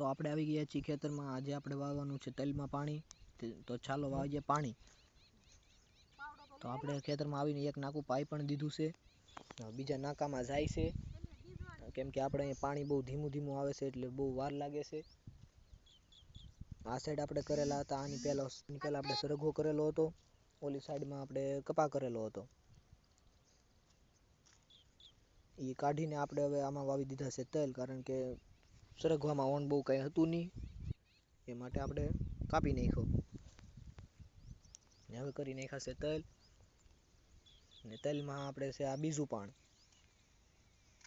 તો આપણે આવી ગયા છીએ ખેતરમાં. આજે આપણે વાવવાનું છે તલમાં પાણી. તે- ચાલો વાવીએ પાણી. તો આપણે ખેતરમાં આવીને એક નાકું પાઈ પણ દીધું છે. બીજા નાકામાં જાય છે. કેમ કે આપણે અહીં પાણી બહુ ધીમું ધીમું આવે છે એટલે બહુ વાર લાગે છે. આ સાઈડ આપણે કરેલા હતા. આની પહેલા પહેલા આપણે સરગવો કરેલો હતો. ઓલી સાઈડમાં આપણે કપા કરેલો હતો. એ કાઢીને આપણે હવે આમાં વાવી દીધા છે તલ. કારણ કે સરગવામાં ઓન બહુ કંઈ હતું નહીં. એ માટે આપણે કાપી નાખ્યો. ને હવે કરી નાખ્યા છે તલ. ને તલમાં આપણે છે આ બીજું પાણ.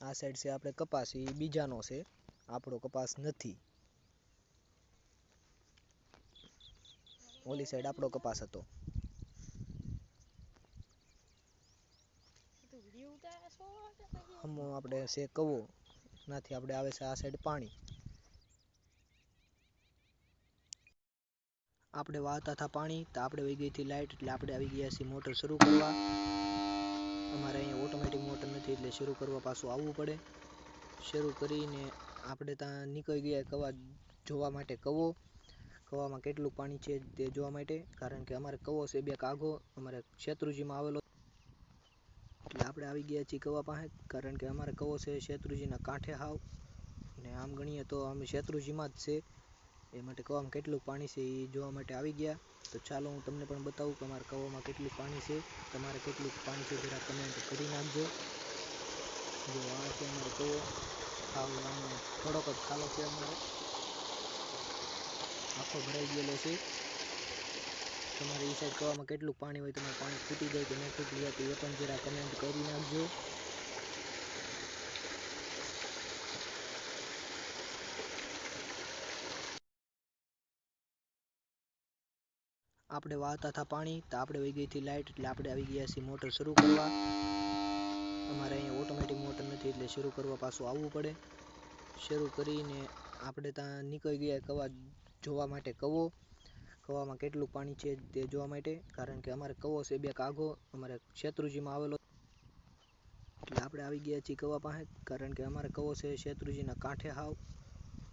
આ સાઈડ છે આપણે કપાસ, એ બીજાનો છે. આપણો કપાસ નથી. ઓલી સાઈડ આપણો કપાસ હતો. આપણે છે કવો. નાથી આપણે આવે છે આ સાઈડ પાણી. આપણે વાળતા હતા પાણી, તો આપણે વહી ગઈ હતી લાઇટ એટલે આપણે આવી ગયા છીએ મોટર શરૂ કરવા. અમારે અહીંયા ઓટોમેટિક મોટર નથી, એટલે શરૂ કરવા પાછું આવવું પડે. શરૂ કરીને આપણે ત્યાં નીકળી ગયા કવા જોવા માટે કવો. કવામાં કેટલું પાણી છે તે જોવા માટે, કારણ કે અમારે કવો છે, બે કાઘો અમારે શેત્રુજીમાં આવેલો એટલે આપણે આવી ગયા છીએ કવા પાસે, કારણ કે અમારે કવો છે શેત્રુજીના કાંઠે હાવ. ને આમ ગણીએ તો અમે શેત્રુજીમાં જ છે. એ માટે કવામાં કેટલું પાણી છે એ જોવા માટે આવી ગયા. તો ચાલો હું તમને પણ બતાવું કે અમારા કવામાં કેટલું પાણી છે. તમારે કેટલું પાણી છે જરા કમેન્ટ કરી નાખજો. જો આ છે અમારો કવો. હાવ થોડોક જ ખાલો છે અમારે. આખો ભરાઈ ગયેલો છે. તમારે એ સાઈડ કવામાં કેટલું પાણી હોય, તમારે પાણી ફૂટી જાય કે ન ફૂટી જાય તો એ પણ જરા કમેન્ટ કરી નાખજો. આપણે વાળતા હતા પાણી, તો આપણે વહી ગઈ હતી લાઇટ એટલે આપણે આવી ગયા છીએ મોટર શરૂ કરવા. અમારે અહીંયા ઓટોમેટિક મોટર નથી, એટલે શરૂ કરવા પાછું આવવું પડે. શરૂ કરીને આપણે ત્યાં નીકળી ગયા કવા જોવા માટે કવો. કવામાં કેટલું પાણી છે તે જોવા માટે, કારણ કે અમારે કવો છે બે કાઘો અમારે શેત્રુજીમાં આવેલો. એટલે આપણે આવી ગયા છીએ કવા પાસે, કારણ કે અમારે કવો છે શેત્રુજીના કાંઠે હાવ.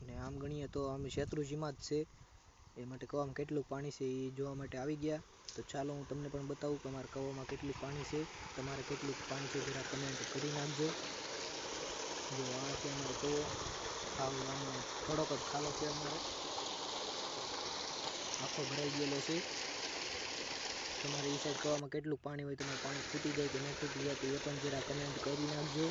ને આમ ગણીએ તો અમે શેત્રુજીમાં જ છે. એ માટે કવામાં કેટલું પાણી છે એ જોવા માટે આવી ગયા. તો ચાલો હું તમને પણ બતાવું કે અમારા કવામાં કેટલું પાણી છે. તમારે કેટલું પાણી છે જરા કમેન્ટ કરી નાખજો. જો આ છે અમારો કવો. આમ થોડોક જ ખાલો છે અમારે. આખો ભરાઈ ગયેલો છે. તમારે એ સાઈડ કવામાં કેટલું પાણી હોય તમારે પાણી ફૂટી જાય કે ન ફૂટી જાય તો એ પણ જરા કમેન્ટ કરી નાખજો.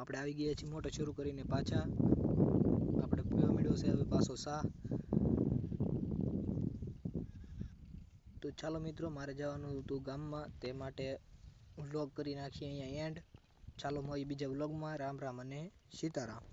આપણે આવી ગયા છીએ મોટર શરૂ કરીને પાછા. આપણે પીવા મળ્યો છે હવે પાછો સા તો ચાલો મિત્રો, મારે જવાનું હતું ગામમાં. તે માટે વ્લોગ કરી નાખીએ અહીંયા એન્ડ ચાલો મળીએ બીજા વ્લોગમાં રામ રામ અને સીતારામ.